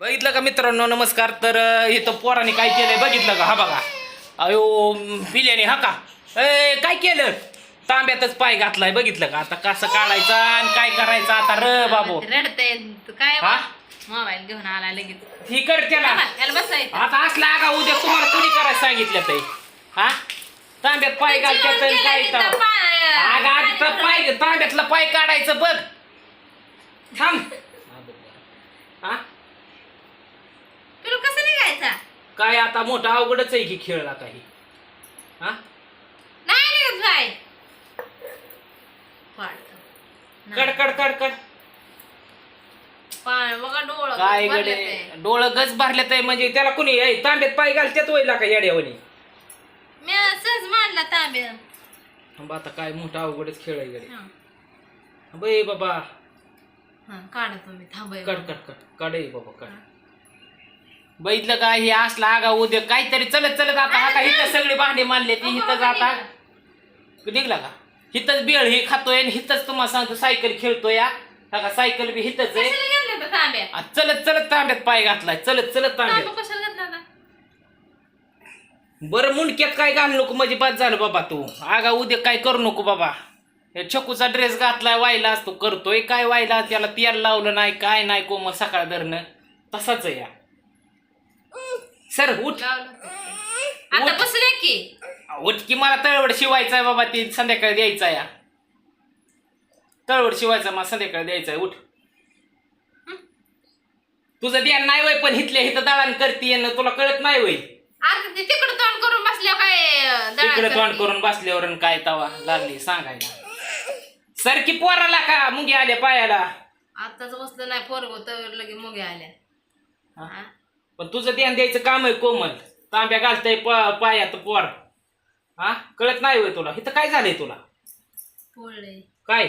बघितलं का मित्रांनो? नमस्कार. तर इथं पोराने काय केलंय बघितलं का? हा बघा. अयो पिल्याने हा का? ए काय केलं? तांब्यातच पाय घातलाय बघितलं का? आता कसं काढायचा आणि काय करायचं आता? र बाबू. रडते काय हा? मोबाईल घेऊन आला लगेच. ही कर त्याला. त्याला बसायचं. आता असला आगा उद्या तुम्हाला कोणी करायला सांगितलं ते? हा? तांब्यात पाय घालतात आणि काय केलं तर तिथं पाय- आग आधी तर पाय तांब्यातलं पाय काढायचं बघ. थांब. हा? तुला कसं निघायचा? काय आता मोठा अवघडच आहे की खेळला काही. हा? नाही निघत काय पाडतो. नाही. कड कड कड पाय बघा डोळं काय गडे. डोळं गच भरले तर म्हणजे त्याला कुणी ए, तांब्यात पाय घालत्यात वयला का येड्यावणी मी सहज मांडला तांबे थांबा आता काय मोठा अवघडच खेळ आहे गडे. बे बाबा. हं, काढा तुम्ही थांबय कड कड कड. आहे बाबा कड बघितलं का हे असला आगा उद्या काहीतरी चलत चलत आता हा का इथं सगळे भांडे मानले ती इथं जाता निघला का? हिथंच बेळ हे खातोय आणि हिथंच तुम्हाला सांगतो सायकल खेळतोय हा. का सायकल बी हिथंच आहे. आ, चलत चलत तांब्यात पाय घातलाय चलत चलत तांब्यात. बरं मुंडक्यात काय घालू नको म्हणजे बाद झालं बाबा तू. आगा उद्या काय करू नको बाबा. हे छकूचा ड्रेस घातलाय वायला असतो करतोय. काय वायला त्याला तेल लावलं नाही काय नाही कोमल सकाळ धरणं. तसाच आहे या. सर उठ. आता बसले की. उठ की मला तळवड शिवायचा आहे बाबा ती संध्याकाळी द्यायचा या तळवड शिवायचा मला संध्याकाळी द्यायचा उठ. तुझं ध्यान नाही वय पण हिथल्या हिथं दळण करते ना तुला कळत नाही वय आता ते तिकडं तोंड करून बसल्या काय तिकडे तोंड. करून बसल्यावर आणि काय तवा लागली सांगायला. सर की पोराला का मुंगी आल्या पायाला? आताच बसलं नाही पोरग तर लगे मुगे आल्या. हा? पण तुझं ध्यान द्यायचं काम आहे कोमल. तांब्या घालतय पायात पोर. हा? कळत नाही वय तुला. इथं काय झालंय तुला? काय?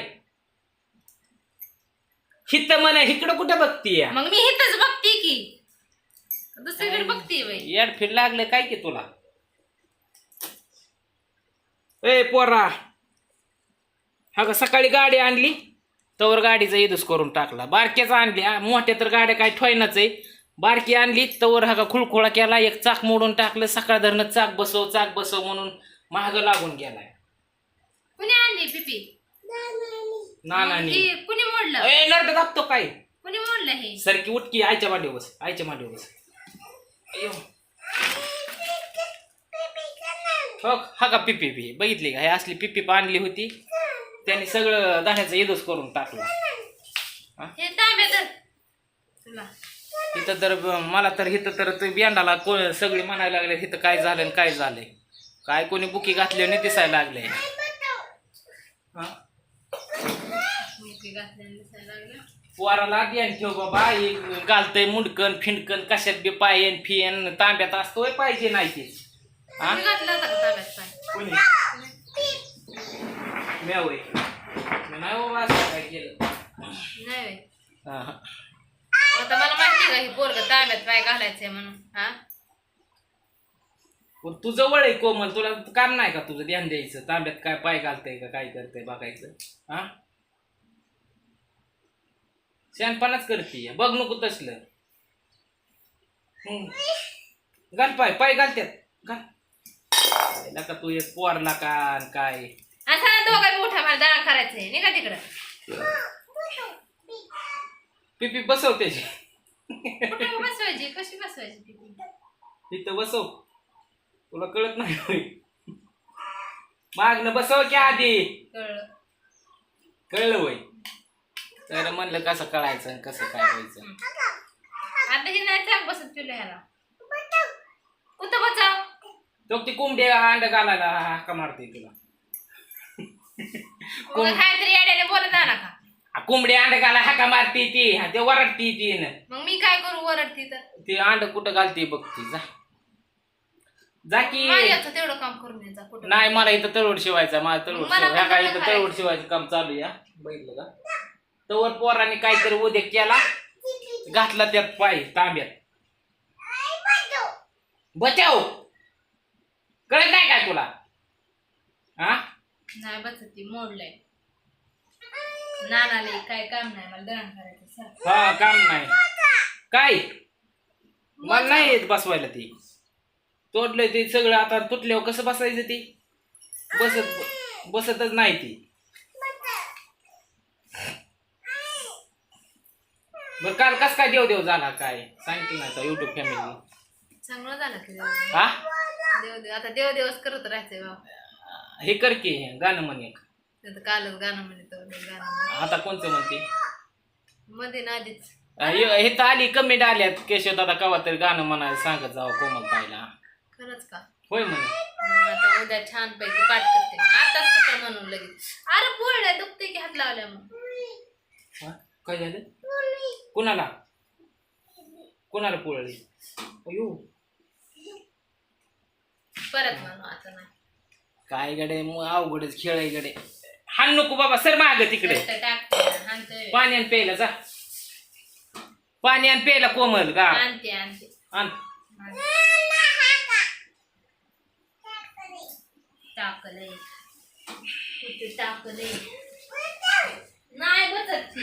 हित म्हण इकडं कुठं बघतीय? मग मी इथंच बघते की. दुसरीकडे बघते बाई. लागलं काय की तुला? ए पोरा. हा का सकाळी गाडी आणली. तवर गाडीचा इदूस करून टाकला. बारक्याचा आणली. मोठ्या तर गाड्या काय ठोयनाच आहे. बारकी आणली तवर हा का खुळखोळा केला एक चाक मोडून टाकलं सकाळ धरणं चाक बसव चाक बसव म्हणून महाग लागून गेलाय. कुणी आणली पिपी? नानानी. हे कुणी मोडलं? ए नरड दाबतो काय? कुणी मोडलं हे? सरकी उठकी आईच्या मांडीवर बस आईच्या मांडीवर बस. हो हा का पिपी पी बघितली का? हे असली पिपी आणली होती. त्यांनी सगळं धाण्याचा इदूस करून टाकला. हे? तांबे तर तुला. इथं तर मला तर इथं तर ते बियांडाला को सगळी म्हणायला लागले इथं काय झालं आणि काय झालंय काय कोणी बुकी घातली आणि दिसायला लागले? हा? पोराला ध्यान ठेव बाबा हे घालतय मुंडकन फिंडकन कशात बी पायन फियन तांब्यात असतोय पाहिजे नाही ते. हा? तुम्ही घातला होता का तांब्यात पाय? कोणी? म्या होय मी नाही बाबा असं काय केलं. हा, हा. आता मला माहिती का हे पोरग तांब्यात पाय घालायचंय म्हणून हा? पण तू जवळ आहे कोमल तुला काम नाही का तुझं ध्यान द्यायचं? तांब्यात काय पाय घालतंय का काय करतंय बघायचं हा? शहाणपणाच करते बघ नको तसलं. हम्म. घाल पाय पाय घालत्यात घाल. पाहिला का तू एक पोरला का आणि काय. आणि दोघा मोठा मला दळण करायचंय निघा तिकडं. पिपी बसव त्याची. कुठं बसवायची? कशी बसवायची पिपी? इथं बसव. तुला कळत नाही होय. मागणं बसव की आधी. कळलं. कळलं होय. तर म्हणलं कसं कळायचं आणि कसं काय व्हायचं. आता हे नाही चाक बसत तुला ह्याला. कुठं बचाव तो ती कोंबडी अंड घालायला हाका मारते तुला. उगा काहीतरी कोंबडी अंड घाला हाका मारते ती हा, ते वरडती ती न. मग मी काय करू वरडती तर? ती अंड कुठं घालते बघ ती जा. जा की. माझ्याचं तेवढं काम करून यायचा कुठं. नाही मला इथं तळवड शिवायचा मला तळवड मला शिवाय पण काय इथं. तळवड शिवायचं काम चालू या बघितलं का? तवर पोराने काहीतरी उद्या केला घातला त्यात पाय तांब्यात. बचाव. कळत नाही काय तुला? हा? नाही बसत ती मोडलंय. नानाले काय काम नाही मला दळण करायचं हा काम नाही. काय? मला नाही येत बसवायला ती. तोडलंय ते सगळं आता तुटल्यावर कसं बसायचं ती? बसत बसतच नाही ती. बर काल कस काय देव देव झाला काय? सांगितलं नाही आता युट्यूब फॅमिली चांगलं झालं की देव हा? देव देव आता देव देवच करत राहायचंय बाबा हे कर की गाणं म्हण एक. नाही तर कालच गाणं म्हणतो गाणं. आता कोणतं म्हणते? मध्ये ना आधीच. हे तर आली कमेंट आल्यात. केशव दादा कवा तरी गाणं म्हणायला सांगत जावं कोमल ताईला. खरंच का? होय म्हणे. मग आता उद्या छान पैकी पाठ करते. मी. आताच कुठं म्हणून लगेच. अरे पोळ्या दुखते की हात लावल्या मग हा? काय झालं? कुणाला? कुणाला पोळली? अयो परत म्हणू आता नाही. काय गडे मग अवघडच खेळ आहे गडे हाण नको बाबा सर माग तिकडे. तर टाकते आणते पाणी आण प्यायला जा. पाणी आण प्यायला कोमल गा आण. नाही बसत.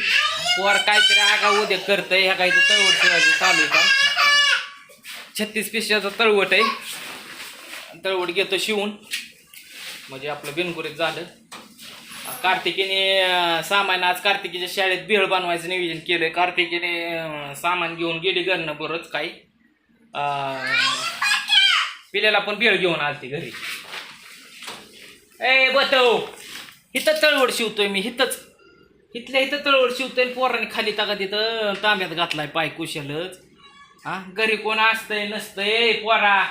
पोर काहीतरी आगा उद्या करतय ह्या काही तळवट ठेवायचं चालू आहे का? छत्तीस पिशाचा तळवट आहे. तळवट घेतो शिवून. म्हणजे आपलं बिनकुरीत झालं. कार्तिकीने सामान आज कार्तिकीच्या शाळेत बिळ बनवायचं नियोजन केलंय. कार्तिकीने सामान घेऊन गेली घरनं बरंच काही. पिल्याला पण बिळ घेऊन आलती घरी. ए बतव इथं तळवड शिवतोय मी इथंच. इथल्या इथं तळवड शिवतोय आणि पोराने खाली टाका तिथं तांब्यात घातलाय पाय कुशलच. हा घरी कोण असतंय नसतंय? पोरा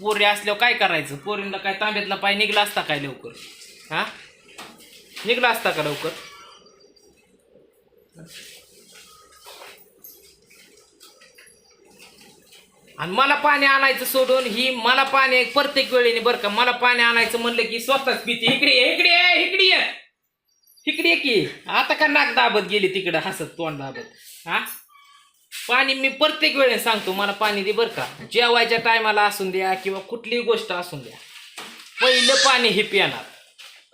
पोरी असल्यावर काय करायचं? पोरींना काय तांब्यातला पाय निघला असता काय लवकर? हा? निघला असता का लवकर? आणि मला पाणी आणायचं सोडून ही मला पाणी प्रत्येक वेळेने बरं का मला पाणी आणायचं म्हणलं की स्वतःच पिते इकडे ये, इकडे इकडे ये. इकडे ये की. आता का नाक दाबत गेली तिकडं हसत तोंड दाबत. हा? पाणी मी प्रत्येक वेळेने सांगतो मला पाणी दे बरं का. जेवायच्या टायमाला असून द्या किंवा कुठलीही गोष्ट असून द्या. पहिलं पाणी हे पिणार.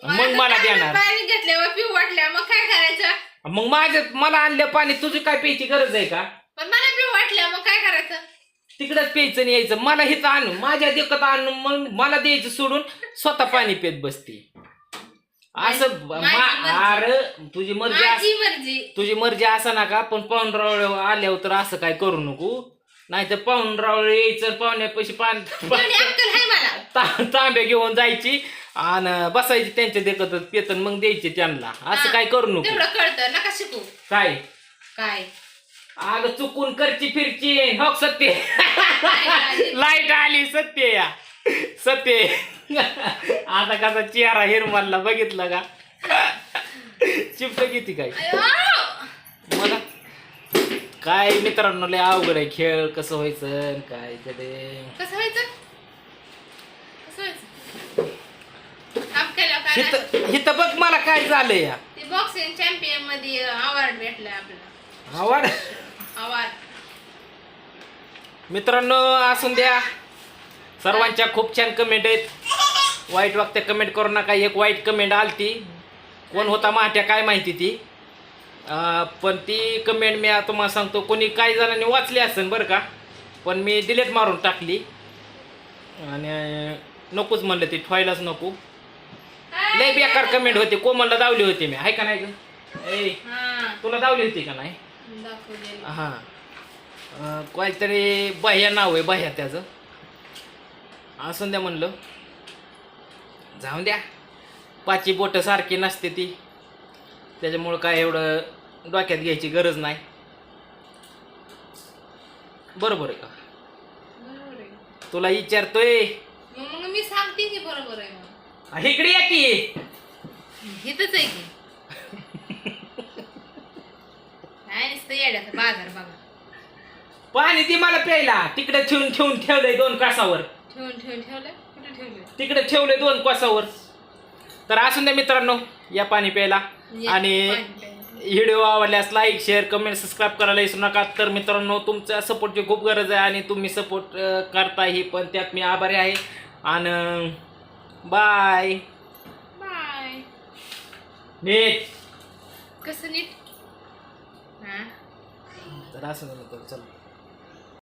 मग मला देणार. पाणी घेतल्यावर पिऊ वाटल्या मग काय करायचं? मग माझं मला आणलं पाणी तुझी काय प्यायची गरज आहे का? पण मला पिऊ वाटल्या मग काय करायचं? तिकडंच प्यायचं आणि यायचं. मला हिथं आणून माझ्या देखत आणून मग मला द्यायचं सोडून स्वतः पाणी पित बसते. असं ब- माझी मा- मर्जी. अरे तुझी मर्जी अस- मर्जी. तुझी मर्जी असा ना का पण पाहुणरावळ आल्यावर तर असं काय करू नको. नाही तर पाहुणरावळ यायचं पाहुण्यापाशी पाणी एवढी अक्कल आहे मला. ता- तांब्या घेऊन जायची. आणि बसायची त्यांच्या देखत पेतन मग द्यायचे त्यांना. असं. काय करू नको. तेवढं कळतं. नका शिकू. काय? काय? अगं चुकून करची फिरची. हो सत्य. आली. लाइट आली सत्य या. सत्य. आता कसा चेहरा हिरमानला बघितलं का? चिपट किती काय? अयो! मला काय मित्रांनो लय अवघड आहे खेळ. कसं व्हायचं आणि काय कडे कसं व्हायचं कसं व्हायचं हिथं हिथं बघ मला काय झालं या. ते बॉक्सिंग चॅम्पियनमध्ये अवॉर्ड आपल्याला. आवड अवॉर्ड मित्रांनो असून द्या. सर्वांच्या खूप छान कमेंट आहेत. वाईट वागते कमेंट करू नका. एक वाईट कमेंट आलती. कोण होता माहत्या काय माहिती ती? अं, पण ती कमेंट मी आता तुम्हाला सांगतो. कोणी काही जणांनी वाचली असेल बरं का? पण मी डिलीट मारून टाकली. आणि नकोच म्हणलं ती. ठेवायलाच नको. लय बेकार कमेंट होते. कोमलला दावली होती मी. आहे का नाही ग? ए तुला दावली होती का नाही? हां. काहीतरी बाह्या नाव आहे बाह्या त्याचं. असून द्या म्हणलं. जाऊन द्या. पाची बोटं सारखी नसते ती. त्याच्यामुळं काय एवढं डोक्यात घ्यायची गरज नाही. बरोबर आहे का? तुला विचारतोय. मग मी सांगते की बरोबर आहे इकडे या की. इथंच आहे की. काय नुसतं येड्याचा बाजार बघा. पाणी ती मला प्यायला. तिकडे ठेवून ठेवून ठेवलंय दोन कासावर. ठेवून ठेवून ठेवलंय? कुठे ठेवलंय? तिकडे ठेवलंय दोन कासावर. तर असून द्या मित्रांनो या पाणी प्यायला. आणि. व्हिडिओ आवडल्यास लाईक शेअर कमेंट सबस्क्राईब करायला विसरू नका. तर मित्रांनो तुमच्या सपोर्टची खूप गरज आहे आणि तुम्ही सपोर्ट करताही पण त्यात मी आभारी आहे. आणि बाय. बाय. नीट. कसं नीट? हा. तर असं झालं तर चला.